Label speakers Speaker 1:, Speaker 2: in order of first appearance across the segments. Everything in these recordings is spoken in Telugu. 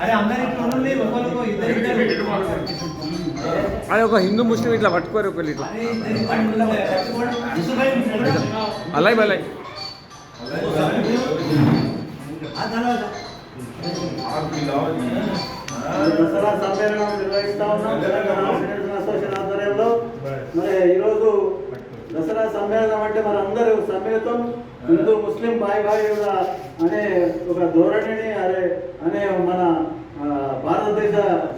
Speaker 1: అరే
Speaker 2: అది ఒక హిందూ ముస్లిం ఇట్లా పట్టుకోరు ఒకళ్ళు ఇట్లా. అలాయ్ బలాయ్
Speaker 3: దసరా సమ్మేళనం నిర్వహిస్తా ఉన్నాం. తెలంగాణ సిటిజన్ అసోసియేషన్ ఆధ్వర్యంలో. మరి ఈరోజు దసరా సమ్మేళనం అంటే మన అందరూ సమ్మేళతం హిందూ ముస్లిం బాయ్ బాయ్ కూడా అనే ఒక ధోరణిని అనే అనే మన ఆ, భారతదేశ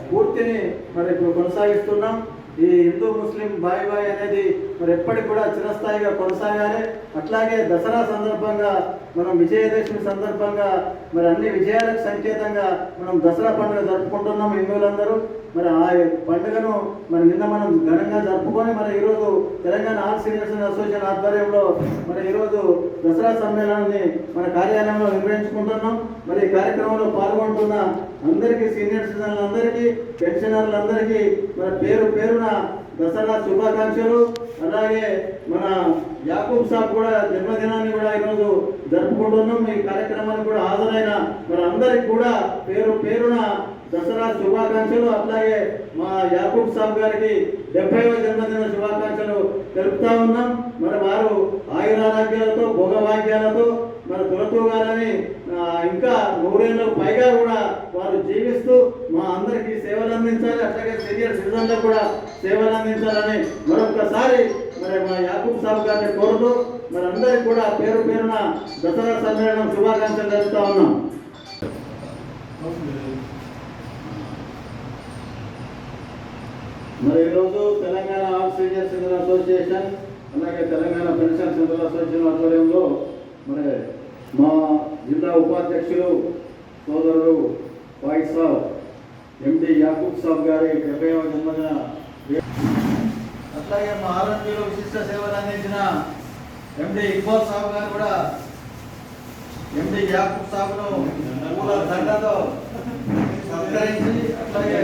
Speaker 3: పూర్తిని మరి ఇప్పుడు కొనసాగిస్తున్నాం ఈ హిందూ ముస్లిం బాయ్ బాయ్ అనేది మరి ఎప్పటికి కూడా చిరస్థాయిగా కొనసాగాలి. అట్లాగే దసరా సందర్భంగా మనం విజయదశమి సందర్భంగా మరి అన్ని విజయాలకు సంకేతంగా మనం దసరా పండుగ జరుపుకుంటున్నాం హిందువులందరూ. మరి ఆ పండుగను మరి నిన్న మనం ఘనంగా జరుపుకొని మరి ఈరోజు తెలంగాణ ఆల్ సీనియర్స్ అసోసియేషన్ ఆధ్వర్యంలో మరి ఈరోజు దసరా సమ్మేళనాన్ని మన కార్యాలయంలో నిర్వహించుకుంటున్నాం. మరి ఈ కార్యక్రమంలో పాల్గొంటున్న అందరికీ సీనియర్ సిటిజన్లందరికీ పెన్షనర్లందరికీ మన పేరు పేరున దసరా శుభాకాంక్షలు. అలాగే మన యాకూబ్ సాబ్ కూడా జన్మదినాన్ని కూడా ఈరోజు జరుపుకుంటున్నాం. ఈ కార్యక్రమానికి కూడా హాజరైన మన అందరికి కూడా పేరు పేరున దసరా శుభాకాంక్షలు. అట్లాగే మా యాకూబ్ సాబ్ గారికి డెబ్బైవ జన్మదిన శుభాకాంక్షలు తెలుపుతా ఉన్నాం. మరి వారు ఆయురారోగ్యాలతో భోగభాగ్యాలతో మన తులతూగాలని ఇంకా నూరేళ్ళకు పైగా కూడా వారు జీవిస్తూ మా అందరికీ సేవలు అందించాలి. అట్లాగే సీనియర్ సిటిజన్లకు కూడా సేవలు అందించాలని మరొకసారి మరి మా యాకూబ్ సాబ్ గారిని కోరుతూ మరి అందరికి కూడా పేరు పేరున దసరా సమ్మేళనం శుభాకాంక్షలు తెలుపుతా ఉన్నాం. మరి ఈరోజు Telangana all senior citizen association అలాగే తెలంగాణ పెన్షన్ సెంట్రల్ అసోసియేషన్ ఆధ్వర్యంలో మరి మా జిల్లా ఉపాధ్యక్షులు సోదరుడు వాయిస్ సాబ్ ఎండి యాకూబ్ సాబ్ గారి డెబ్బైవ జన్మదిన అట్లాగే మా ఆరోగ్యంలో విశిష్ట సేవలు అందించిన ఎండి ఇక్బాల్ సాబ్ గారు కూడా ఎండి యాకూబ్ సాబ్ను పూల దండతో సత్కరించి అట్లాగే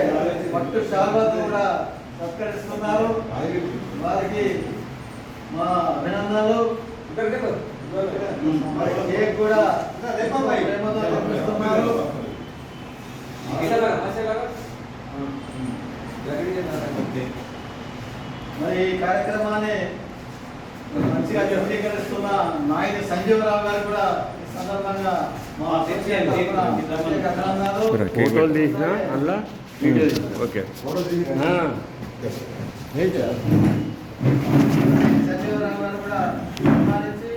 Speaker 3: పట్టు శాల్వాతో కూడా సత్కరిస్తున్నారు. వారికి మా అభినందనలు. మరి కేక్ కూడా ప్రేమతో పంపిస్తున్నారు మరి ఈ కార్యక్రమాన్ని మంచిగా చిత్రీకరిస్తున్న నాయని సంజీవరావు గారు కూడా ఈ సందర్భంగా మా
Speaker 2: ఫోటోలు తీసిన? అందులో ఓకే.
Speaker 3: సంజీవరావు గారు కూడా సన్మానించి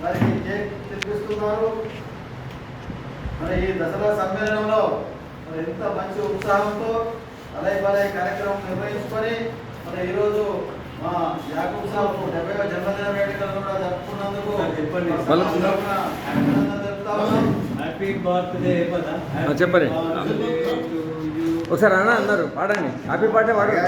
Speaker 3: వారికి కేక్ తెప్పిస్తున్నారు మరి ఈ దసరా సమ్మేళనంలో మరి ఇంత మంచి ఉత్సాహంతో అలై బలై కార్యక్రమం నిర్వహించుకొని మరి ఈరోజు మా యాకూబ్ సాబ్ డెబ్బై జన్మదిన వేడుకలను కూడా జరుపుకున్నందుకు అభినందనలు.
Speaker 2: చెప్పండి. ఒకసారి అన్న అన్నారు పాడండి. హ్యాపీ బర్త్డే పాడండి